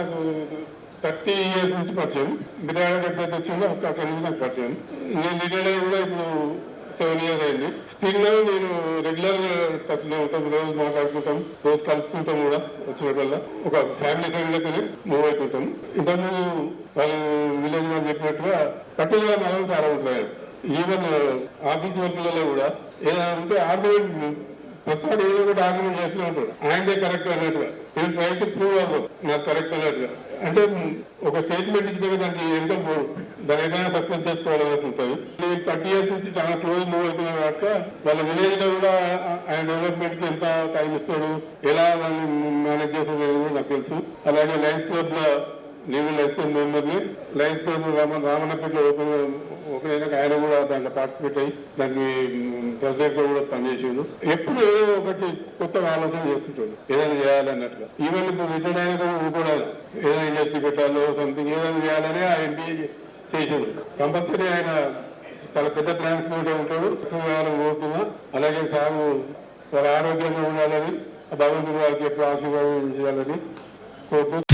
నాకు thirty years నుంచి పరిచయం రిటైర్డ్ ఎప్పుడైతే వచ్చిందో అక్కడ నుంచి నాకు పరిచయం నేను రిటైర్ అయ్యి కూడా ఇప్పుడు సెవెన్ ఇయర్స్ అయింది. స్టిల్ నేను రెగ్యులర్ టచ్లో ఉంటాం రోజు మాట్లాడుకుంటాం రోజు కలుస్తుంటాం కూడా వచ్చినప్పుడల్లా. ఒక ఫ్యామిలీ ఫ్రెండ్ మూవ్ అయిపోతాం. ఇంతకుముందు వాళ్ళు విలేజ్ వాళ్ళు చెప్పినట్టుగా పట్టుదల మనం చాలా ఉంటాయి. ఈవెన్ ఆఫీస్ వర్క్లలో కూడా ఏదైనా ఉంటే ఆర్గ్యుమెంట్ ప్రతిసారి ఏదో ఒకటి ఆర్గ్యుమెంట్ ఉంటాడు. ఆయనదే కరెక్ట్ అన్నట్టుగా. నేను ట్రై టు ప్రూవ్ అవ్వదు. నాకు కరెక్ట్ అన్నట్టుగా. అంటే ఒక స్టేట్మెంట్ ఇచ్చిన దానికి ఎంత పోదు దాని ఏదైనా సక్సెస్ చేసుకోవాలన్నట్టు ఉంటుంది. థర్టీ ఇయర్స్ నుంచి చాలా క్లోజ్ మూవ్ అవుతున్నాను కాబట్టి వాళ్ళ విలేజ్లో కూడా ఆయన డెవలప్మెంట్కి ఎంత టైం ఇస్తాడు ఎలా దాన్ని మేనేజ్ చేస్తాడు నాకు తెలుసు. అలాగే లయన్స్ క్లబ్లో నేను లయన్స్ మెంబర్ని మెంబర్ రామ రామన్నపేటలో ఓపెన్ ఓపెన్ అయినాక ఆయన కూడా దాంట్లో పార్టిసిపేట్ అయ్యి దాన్ని ప్రెసిడెంట్ కూడా పనిచేసిండు. ఎప్పుడు ఏదో ఒకటి కొత్త ఆలోచన చేస్తుంటాడు. ఏదైనా చేయాలన్నట్టుగా. ఈవెన్ ఇప్పుడు రిటైర్డ్ అయినాక కూడా ఏదైనా ఇండస్ట్రీ పెట్టాలో సంథింగ్ ఏదైనా చేయాలని ఆ ఎంపీ చేసాడు. కంపల్సరీ ఆయన చాలా పెద్ద ప్లాన్స్ తోటే ఉంటాడు. వ్యవహారం పోతున్నా అలాగే సాగు వారు ఆరోగ్యంగా ఉండాలని భగవంతుడు వారికి ఎప్పుడు ఆశీర్వాదం చేయాలని కోరుతూ